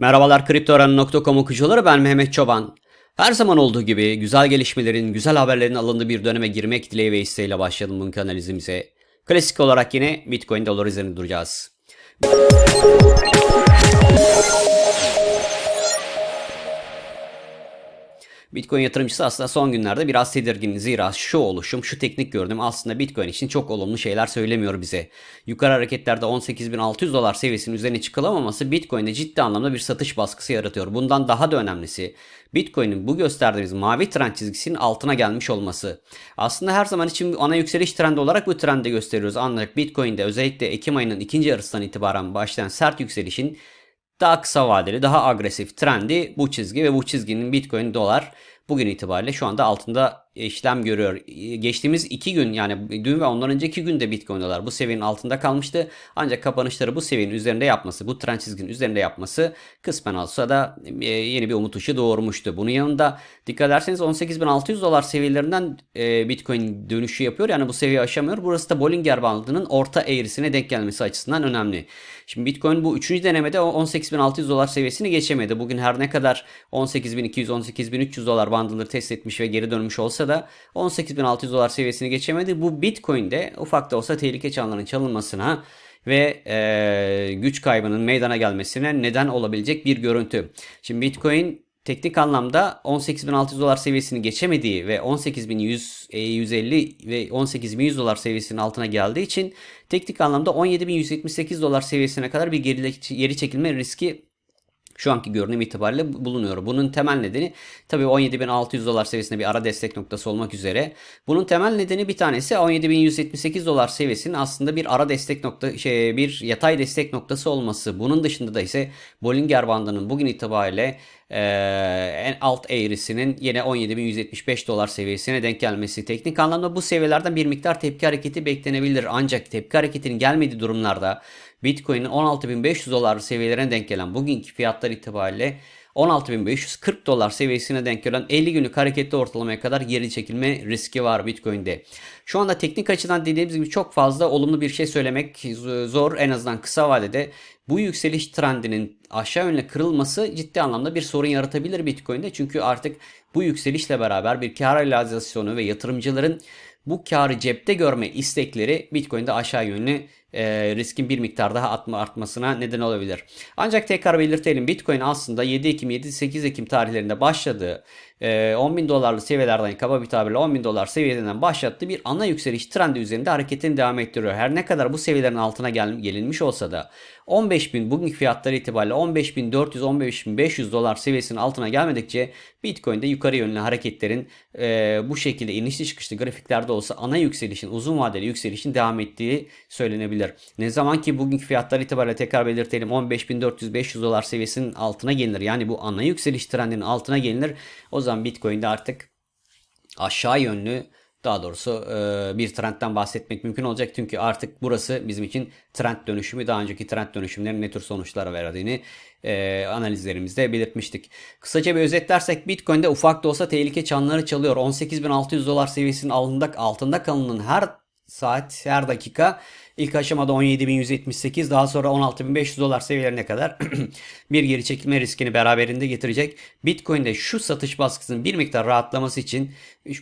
Merhabalar kriptoöğren.com okuyucuları ben Mehmet Çoban. Her zaman olduğu gibi güzel gelişmelerin, güzel haberlerin alındığı bir döneme girmek dileği ve isteğiyle başlayalım bugünkü analizimize. Klasik olarak yine Bitcoin dolar üzerinde duracağız. Bitcoin yatırımcısı aslında son günlerde biraz tedirgin. Zira şu oluşum, şu teknik gördüm aslında Bitcoin için çok olumlu şeyler söylemiyor bize. Yukarı hareketlerde 18.600 dolar seviyesinin üzerine çıkılamaması Bitcoin'de ciddi anlamda bir satış baskısı yaratıyor. Bundan daha da önemlisi Bitcoin'in bu gösterdiğimiz mavi trend çizgisinin altına gelmiş olması. Aslında her zaman için ana yükseliş trendi olarak bu trendi gösteriyoruz. Ancak Bitcoin'de özellikle Ekim ayının ikinci yarısından itibaren başlayan sert yükselişin daha kısa vadeli, daha agresif trendi bu çizgi ve bu çizginin Bitcoin dolar bugün itibariyle şu anda altında işlem görüyor. Geçtiğimiz iki gün yani dün ve ondan önceki günde Bitcoin dolar bu seviyenin altında kalmıştı. Ancak kapanışları bu seviyenin üzerinde yapması, bu trend çizginin üzerinde yapması kısmen olsa da e, yeni bir umut ışığı doğurmuştu. Bunun yanında dikkat ederseniz 18.600 dolar seviyelerinden e, Bitcoin dönüşü yapıyor. Yani bu seviye aşamıyor. Burası da Bollinger bandının orta eğrisine denk gelmesi açısından önemli. Şimdi Bitcoin bu üçüncü denemede 18.600 dolar seviyesini geçemedi. Bugün her ne kadar 18.200 18.300 dolar bandıları test etmiş ve geri dönmüş olsa da 18.600 dolar seviyesini geçemedi. Bu Bitcoin'de ufak da olsa tehlike çanlarının çalınmasına ve e, güç kaybının meydana gelmesine neden olabilecek bir görüntü. Şimdi Bitcoin teknik anlamda 18.600 dolar seviyesini geçemediği ve 18.100, 150 ve 18.100 dolar seviyesinin altına geldiği için teknik anlamda 17.178 dolar seviyesine kadar bir geri çekilme riski şu anki görünüm itibariyle bulunuyor. Bunun temel nedeni tabii 17.600 dolar seviyesinde bir ara destek noktası olmak üzere. Bunun temel nedeni bir tanesi 17.178 dolar seviyesinin aslında bir ara destek nokta şey bir yatay destek noktası olması. Bunun dışında da ise Bollinger bandının bugün itibariyle en alt eğrisinin yine 17.175 dolar seviyesine denk gelmesi. Teknik anlamda bu seviyelerden bir miktar tepki hareketi beklenebilir. Ancak tepki hareketinin gelmediği durumlarda Bitcoin'in 16.500 dolar seviyelerine denk gelen bugünkü fiyatlar itibariyle 16.540 dolar seviyesine denk gelen 50 günlük hareketli ortalamaya kadar geri çekilme riski var Bitcoin'de. Şu anda teknik açıdan dediğimiz gibi çok fazla olumlu bir şey söylemek zor en azından kısa vadede. Bu yükseliş trendinin aşağı yönlü kırılması ciddi anlamda bir sorun yaratabilir Bitcoin'de. Çünkü artık bu yükselişle beraber bir kar realizasyonu ve yatırımcıların bu karı cepte görme istekleri Bitcoin'de aşağı yönlü e, riskin bir miktar daha atma, artmasına neden olabilir. Ancak tekrar belirtelim Bitcoin aslında 7 Ekim 7-8 Ekim tarihlerinde başladığı e, 10 bin dolarlı seviyelerden kaba bir tabirle 10 bin dolar seviyeden başlattığı bir ana yükseliş trendi üzerinde hareketini devam ettiriyor. Her ne kadar bu seviyelerin altına gel, gelinmiş olsa da 15 bin bugünkü fiyatları itibariyle 15.400-15.500 dolar seviyesinin altına gelmedikçe Bitcoin'de yukarı yönlü hareketlerin e, bu şekilde inişli çıkışlı grafiklerde olsa ana yükselişin uzun vadeli yükselişin devam ettiği söylenebilir. Ne zaman ki bugünkü fiyatlar itibariyle tekrar belirtelim 15.400-500 dolar seviyesinin altına gelinir. Yani bu ana yükseliş trendinin altına gelinir. O zaman Bitcoin'de artık aşağı yönlü daha doğrusu bir trendten bahsetmek mümkün olacak. Çünkü artık burası bizim için trend dönüşümü daha önceki trend dönüşümlerin ne tür sonuçlara verdiğini analizlerimizde belirtmiştik. Kısaca bir özetlersek Bitcoin'de ufak da olsa tehlike çanları çalıyor. 18.600 dolar seviyesinin altında, altında kalınan her saat her dakika ilk aşamada 17.178 daha sonra 16.500 dolar seviyelerine kadar bir geri çekilme riskini beraberinde getirecek. Bitcoin'de şu satış baskısının bir miktar rahatlaması için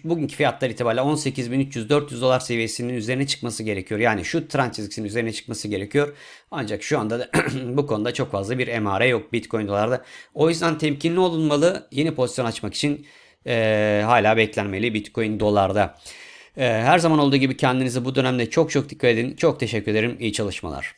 bugünkü fiyatlar itibariyle 18.300-400 dolar seviyesinin üzerine çıkması gerekiyor. Yani şu trend çizgisinin üzerine çıkması gerekiyor. Ancak şu anda da bu konuda çok fazla bir emare yok Bitcoin dolarda. O yüzden temkinli olunmalı. Yeni pozisyon açmak için e, hala beklenmeli Bitcoin dolarda. Ee, her zaman olduğu gibi kendinize bu dönemde çok çok dikkat edin. Çok teşekkür ederim. İyi çalışmalar.